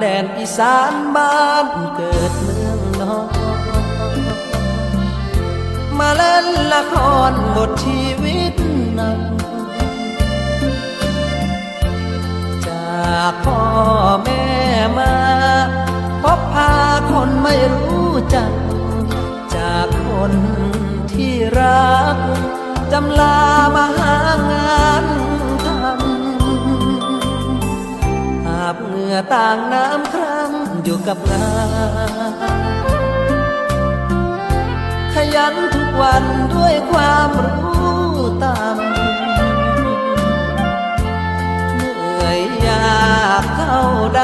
แดนอีสานบ้านเกิดเมืองนอนมาเล่นละครบทชีวิตหนักจากพ่อแม่มาพบพาคนไม่รู้จัก จากคนที่รักจำลามาหาาบเหงื่อต่างน้ำครั้งอยู่กับงานขยันทุกวันด้วยความรู้ตามเหนื่อยยากเท่าใด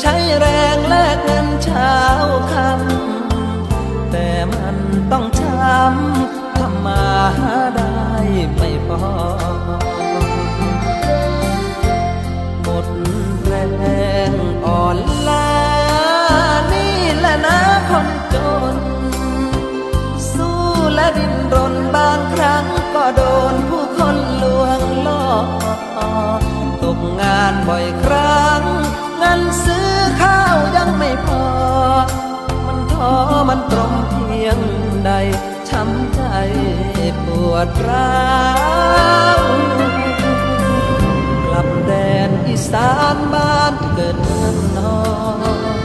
ใช้แรงแลกเงินเช้าคำแต่มันต้อง ดิ้นรนบางครั้งก็โดนผู้คนลวงล่อตกงานบ่อยครั้งเงินซื้อข้าวยังไม่พอ มันท้อมันตรมเพียงใดช้ำใจปวดร้าวกลับแดนอีสานบ้านเกิดเมืองนอน